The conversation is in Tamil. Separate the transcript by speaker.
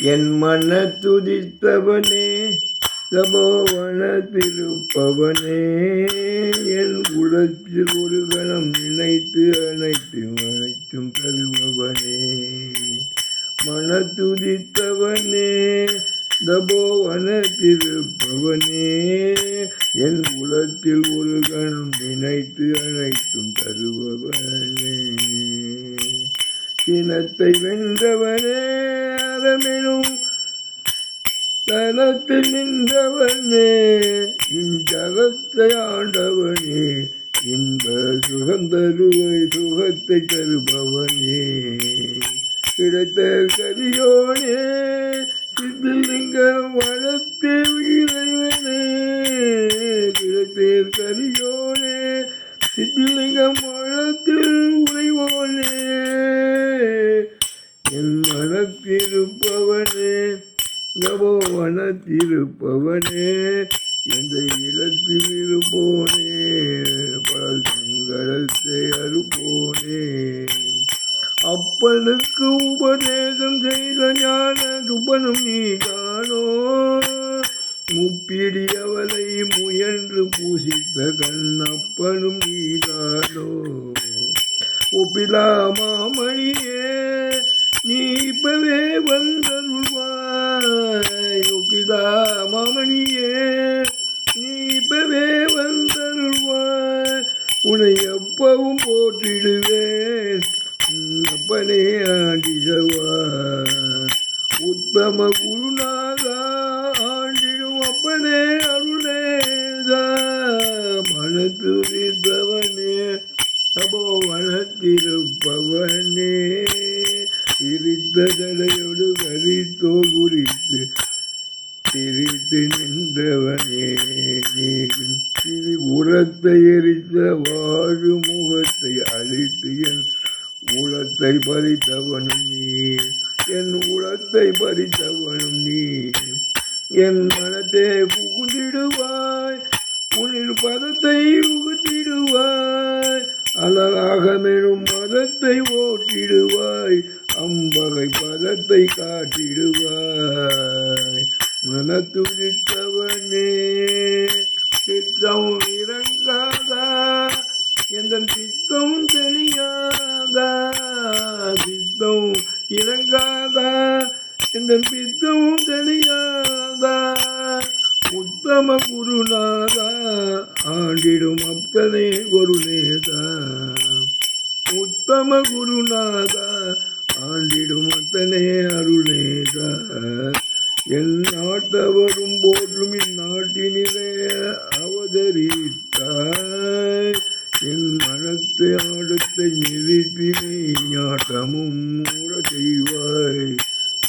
Speaker 1: என் மன துதித்தவனே சபோவன திருப்பவனே என் குலத்தில் ஒரு கணம் நினைத்து அனைத்து அனைத்தும் தருபவனே. மன துதித்தவனே தபோவன திருப்பவனே என் உலத்தில் ஒரு கணம் நினைத்து அனைத்தும் தருபவனே. இனத்தை வென்றவனே அறமெனும் தனத்தில் நின்றவனே இஞ்சகத்தை ஆண்டவனே இன்ப சுகந்தருவை சுகத்தை தருபவனே. கிடைத்த கரியோனே சித்திலிங்க வளர்த்து இறைவனே. கிடைத்தேர் கரியோனே சித்திலிங்கம் மனத்திருப்பவனே நவோ எந்த இடத்தில் இருப்போனே பல சங்கடத்தை அறுப்போனே. அப்பனுக்கு உபதேசம் செய்த ஞான துபனும் நீதானோ? முப்பிடி அவளை முயன்று பூசித்த கண்ணப்பனும் நீதானோ? ஒப்பிலா மாமணியே நீ இப்பவே வந்த உன்னை எப்பவும் போற்றிடுவேன். அப்பனே ஆண்டிடவா. உத்தம குருநாதா ஆண்டிடும் அப்பனே அருளேதா மனத்து வித்தவனே அபோ வளர்த்திருப்பவனே பிரித்த தடையோடு கரித்தோல் குறித்து திரித்து நின்றவனே நீ திரி உரத்தை எரித்த வாழு முகத்தை அழித்து என் உளத்தை பறித்தவனும் நீ என் உளத்தை பறித்தவனும் நீ என் மனத்தை புகுந்திடுவாய் உனில் பதத்தை உகுத்திடுவாய். அழகாகமெனும் மதத்தை ஓட்டிடுவாய் அம்பகை பதத்தை காட்டிடுவாய். மனத்துடித்தவனே சித்தம் இறங்காதா எந்த சித்தம் தெளியாதா சித்தம் இறங்காதா எந்த சித்தம் தெளியாதா உத்தம குருநாதா ஆண்டிடும் அப்தனே குருநேதா. உத்தம குருநாதா ஆண்டிடும் அத்தனே அருளேதா எந்நாட்டவரும் போற்றும் இந்நாட்டினிலே அவதரித்தாய். என் மனத்தை ஆடத்தை நிறுத்தினை ஞாட்டமும் மூட செய்வாய்.